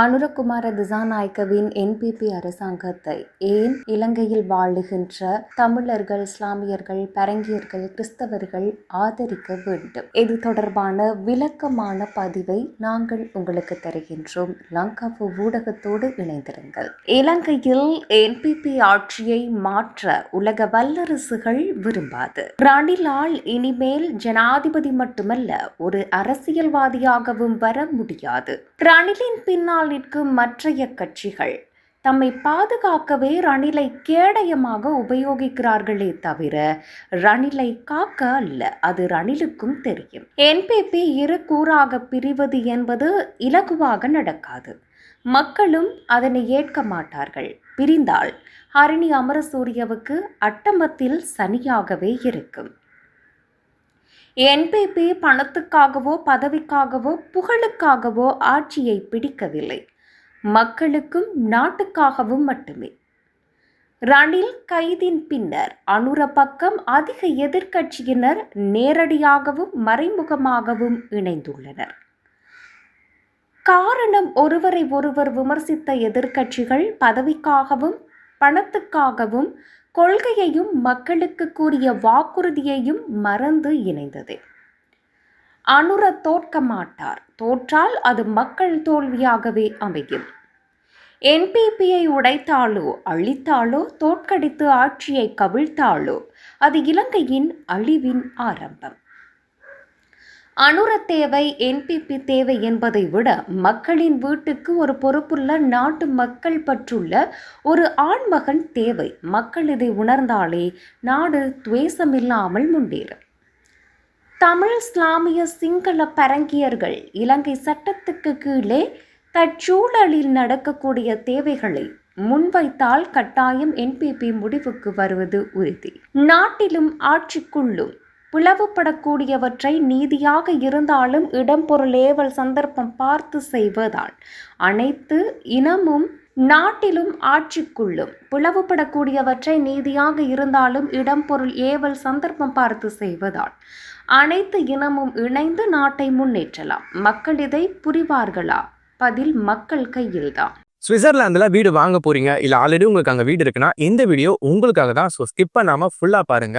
Anura Kumara திசாநாயக்கவின் NPP அரசாங்கத்தை ஏன் இலங்கையில் வாழுகின்ற தமிழர்கள் இஸ்லாமியர்கள் பரங்கியர்கள் கிறிஸ்தவர்கள் ஆதரிக்க வேண்டும்? இது தொடர்பான விளக்கமான பதிவை நாங்கள் உங்களுக்கு தருகின்றோம். லங்காபு ஊடகத்தோடு இணைந்திருங்கள். இலங்கையில் என்பிபி ஆட்சியை மாற்ற உலக வல்லரசுகள் விரும்பாது. ரணிலால் இனிமேல் ஜனாதிபதி மட்டுமல்ல ஒரு அரசியல்வாதியாகவும் வர முடியாது. ரணிலின் பின்னால் நிற்கும் மற்றைய கட்சிகள் தம்மை பாதுகாக்கவே ரணிலை கேடயமாக உபயோகிக்கிறார்களே தவிர ரணிலை காக்க அல்ல. அது ரணிலுக்கும் தெரியும். என்பிபி இரு கூறாக பிரிவது என்பது இலகுவாக நடக்காது. மக்களும் அதனை ஏற்க மாட்டார்கள். பிரிந்தால் ஹரிணி அமரசூரியவுக்கு அட்டமத்தில் சனியாகவே இருக்கும். என்பிபி பணத்துக்காகவோ பதவிக்காகவோ புகழுக்காகவோ ஆட்சியை பிடிக்கவில்லை. மக்களுக்கும் நாட்டுக்காகவும் மட்டுமே. ரணில் கைதின் பின்னர் அனுர பக்கம் அதிக எதிர்க்கட்சியினர் நேரடியாகவும் மறைமுகமாகவும் இணைந்துள்ளனர். காரணம் ஒருவரை ஒருவர் விமர்சித்த எதிர்க்கட்சிகள் பதவிக்காகவும் பணத்துக்காகவும் கொள்கையையும் மக்களுக்கு கூறிய வாக்குறுதியையும் மறந்து இணைந்தது. அனுர தோற்க மாட்டார் தோற்றால் அது மக்கள் தோல்வியாகவே அமையும். என்பிபியை உடைத்தாலோ அழித்தாலோ தோற்கடித்து ஆட்சியை கவிழ்த்தாலோ அது இலங்கையின் அழிவின் ஆரம்பம். அனுர தேவை என்பிபி தேவை என்பதை விட மக்களின் வீட்டுக்கு ஒரு பொறுப்புள்ள நாட்டு மக்கள் பற்றுள்ள ஒரு ஆண்மகன் தேவை. மக்கள் இதை உணர்ந்தாலே நாடு துவேஷமில்லாமல் முன்னேறும். தமிழ் இஸ்லாமிய சிங்கள பரங்கியர்கள் இலங்கை சட்டத்துக்கு கீழே தற்சூழலில் நடக்கக்கூடிய தேவைகளை முன்வைத்தால் கட்டாயம் என்பிபி முடிவுக்கு வருவது உறுதி. நாட்டிலும் ஆட்சிக்குள்ளும் பிளவுபடக்கூடியவற்றை நீதியாக இருந்தாலும் இடம்பொருள் ஏவல் சந்தர்ப்பம் பார்த்து செய்வதால் அனைத்து இனமும் நாட்டிலும் ஆட்சிக்குள்ளும் பிளவுபடக்கூடியவற்றை நீதியாக இருந்தாலும் இடம்பொருள் ஏவல் சந்தர்ப்பம் பார்த்து செய்வதால் அனைத்து இனமும் இணைந்து நாட்டை முன்னேற்றலாம். மக்கள் இதை புரிவார்களா? பதில் மக்கள் கையில்தான். சுவிட்சர்லாந்தில் வீடு வாங்க போறீங்க இல்லை ஆல்ரெடி உங்களுக்கு அங்கே வீடு இருக்குன்னா இந்த வீடியோ உங்களுக்காக தான். ஸோ ஸ்கிப் பண்ணாமல் ஃபுல்லாக பாருங்க.